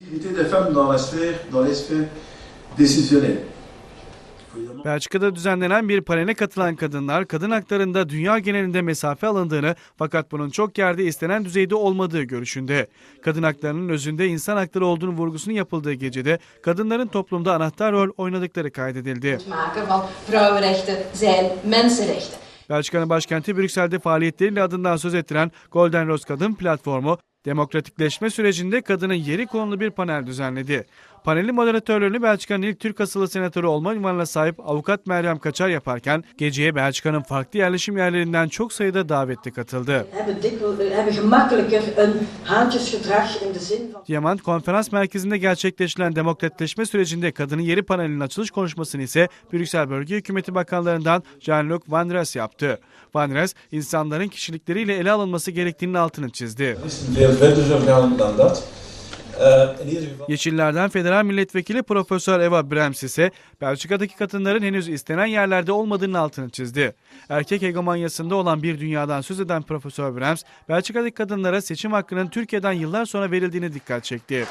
Des femmes dans la sphère, dans les sphères décisionnelles. Belçika'da düzenlenen bir panele katılan kadınlar, kadın haklarında dünya genelinde mesafe alındığını fakat bunun çok yerde istenen düzeyde olmadığı görüşünde. Kadın haklarının özünde insan hakları olduğunu vurgusunun yapıldığı gecede kadınların toplumda anahtar rol oynadıkları kaydedildi. Belçika'nın başkenti Brüksel'de faaliyetleriyle adından söz ettiren Golden Rose Kadın Platformu, demokratikleşme sürecinde kadının yeri konulu bir panel düzenledi. Panelin moderatörlüğünü Belçika'nın ilk Türk asıllı senatörü olma ünvanına sahip avukat Meryem Kaçar yaparken geceye Belçika'nın farklı yerleşim yerlerinden çok sayıda davetli katıldı. Diamant Konferans Merkezi'nde gerçekleştirilen demokratikleşme sürecinde kadının yeri panelinin açılış konuşmasını ise Brüksel Bölge Hükümeti Bakanlarından Jean-Luc Van Res yaptı. Van Res, insanların kişilikleriyle ele alınması gerektiğinin altını çizdi. Yeşillerden Federal Milletvekili Profesör Eva Brems ise Belçika'daki kadınların henüz istenen yerlerde olmadığının altını çizdi. Erkek hegemonyasında olan bir dünyadan söz eden Profesör Brems, Belçika'daki kadınlara seçim hakkının Türkiye'den yıllar sonra verildiğine dikkat çekti.